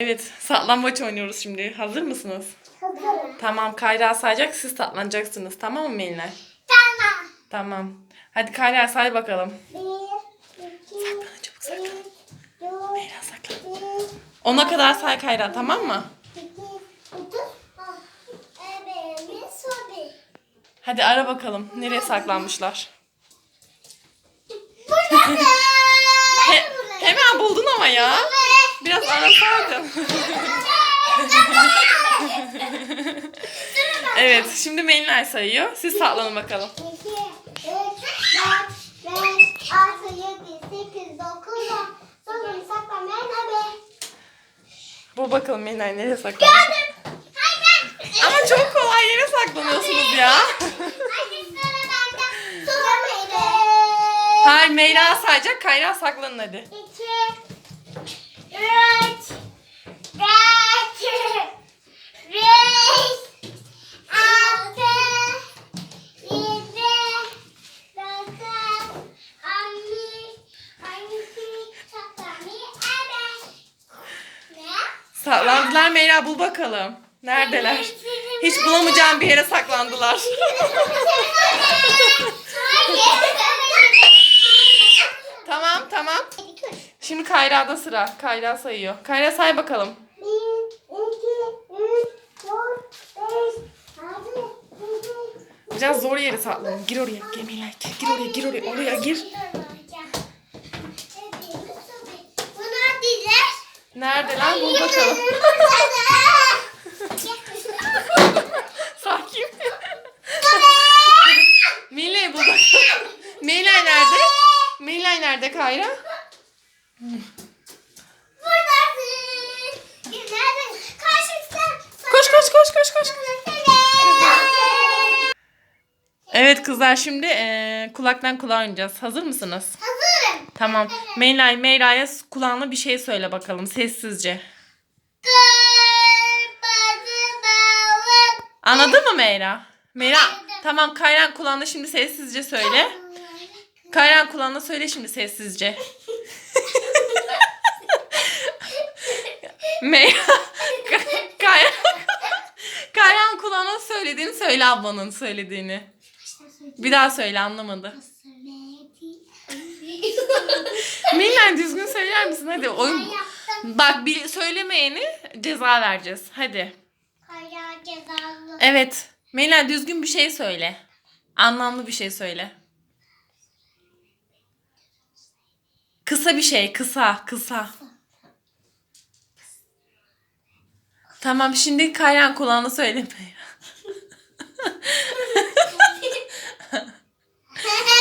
Evet, saklambaç oynuyoruz şimdi. Hazır mısınız? Hazırım. Tamam, Kayra sayacak, siz saklanacaksınız. Tamam mı Melinay? Tamam. Tamam. Hadi Kayra say bakalım. Bir, iki, Saklan, çabuk saklan. dört, Kayra saklan. beş, Ona kadar say Kayra, tamam mı? on. Evet, sobi. Hadi ara bakalım. Nereye saklanmışlar? Buradasın. He- hemen buldun ama ya. Biraz arasaydın. evet, şimdi Melinay sayıyor. Siz saklanın bakalım. 2, 3, 4, 5, 6, 7, 8, 9, 10. Sonra saklanmayan abi. Bu bakalım Melinay nereye saklanmış. Gördüm. Hayır. Ama çok kolay yere saklanıyorsunuz ya. Hayır Meyra sayacak, Kayra saklanın hadi. İki, üç, dört, beş, altı, yedi, dokuz, on bir, on iki, saklanmayı evet. Ne? Saklandılar Meyra bul bakalım. Neredeler? Hiç bulamayacağım bir yere saklandılar. tamam tamam. Şimdi Kayra'da sıra. Kayra sayıyor. Kayra say bakalım. Biraz zor yere saklanın. Gir oraya. Gir, gir oraya. Gir oraya. Oraya gir. Dizer. Neredeler? Bul bakalım. Sakin. Melih bul bakalım. Melih nerede? Melih nerede Kayra? Buradasın. Nerede? Karşımda. Koş koş koş koş koş. Evet kızlar şimdi eee, kulaktan kulağa oynayacağız. Hazır mısınız? Hazırım. Tamam. Meylay, Meyra'ya kulağına bir şey söyle bakalım sessizce. Anladın mı Meyra? Meyra tamam Kayran kulağına şimdi sessizce söyle. Kayran kulağına söyle şimdi sessizce. Meyra Ka- Kayran Kayran kulağına söylediğini söyle ablanın söylediğini. Bir daha söyle anlamadı. Meylay düzgün söyler misin? Hadi oyun. Bak bir söylemeyeni ceza vereceğiz. Hadi. Kaya cezalı. Evet. Meylay düzgün bir şey söyle. Anlamlı bir şey söyle. Kısa bir şey. Kısa. Kısa. Tamam şimdi Kayran kulağına söyle Meyra.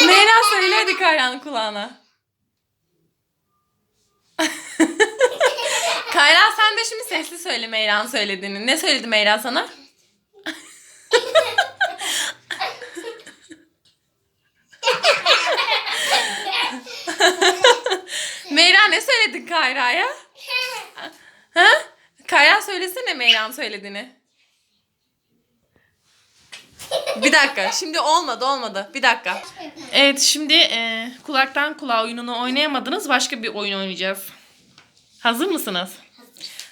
Meyra söyle hadi Kayran kulağına. Kayra sen de şimdi sesli söyle Meyra'nın söylediğini. Ne söyledi Meyra sana? Meyra ne söyledin Kayra'ya? Ha? Kayra söylesene Meyra'nın söylediğini. Bir dakika. Şimdi olmadı olmadı. Bir dakika. Evet şimdi e, kulaktan kulağa oyununu oynayamadınız. Başka bir oyun oynayacağız. Hazır mısınız?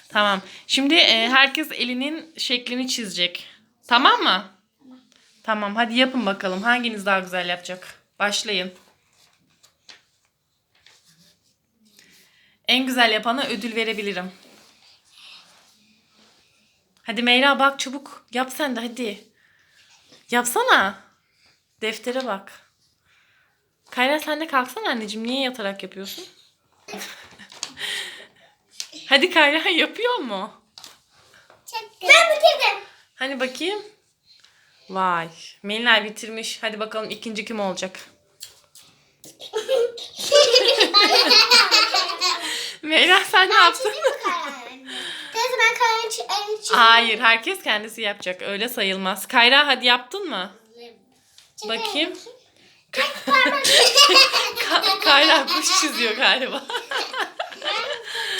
Tamam. Şimdi e, herkes elinin şeklini çizecek. Tamam mı? Tamam. Hadi yapın bakalım. Hanginiz daha güzel yapacak? Başlayın. En güzel yapana ödül verebilirim. Hadi Meyra bak çabuk. Yap sen de hadi. Yapsana. Deftere bak. Kayra sen de kalksana anneciğim. Niye yatarak yapıyorsun? hadi Kayra yapıyor mu? Ben bitirdim. Hani bakayım. Vay. Melinay bitirmiş. Hadi bakalım ikinci kim olacak? Meyra sen ne yaptın? Hayır, herkes kendisi yapacak. Öyle sayılmaz. Kayra hadi yaptın mı? Bakayım. Ka- Kayra kuş çiziyor galiba.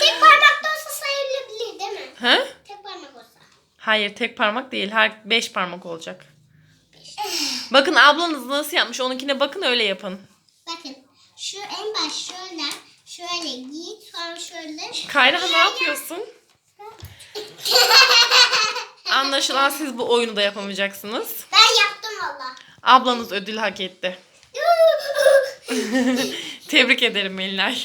Tek parmakta olsa sayılabilir değil mi? ha? Tek parmak olsa. Hayır, tek parmak değil. Her beş parmak olacak. Bakın ablanız nasıl yapmış. Onunkine bakın öyle yapın. Bakın şu en baş şöyle şöyle git sonra şöyle Kayra ne yapıyorsun? Anlaşılan siz bu oyunu da yapamayacaksınız. ben yaptım valla. Ablanız ödül hak etti. Tebrik ederim Melinay.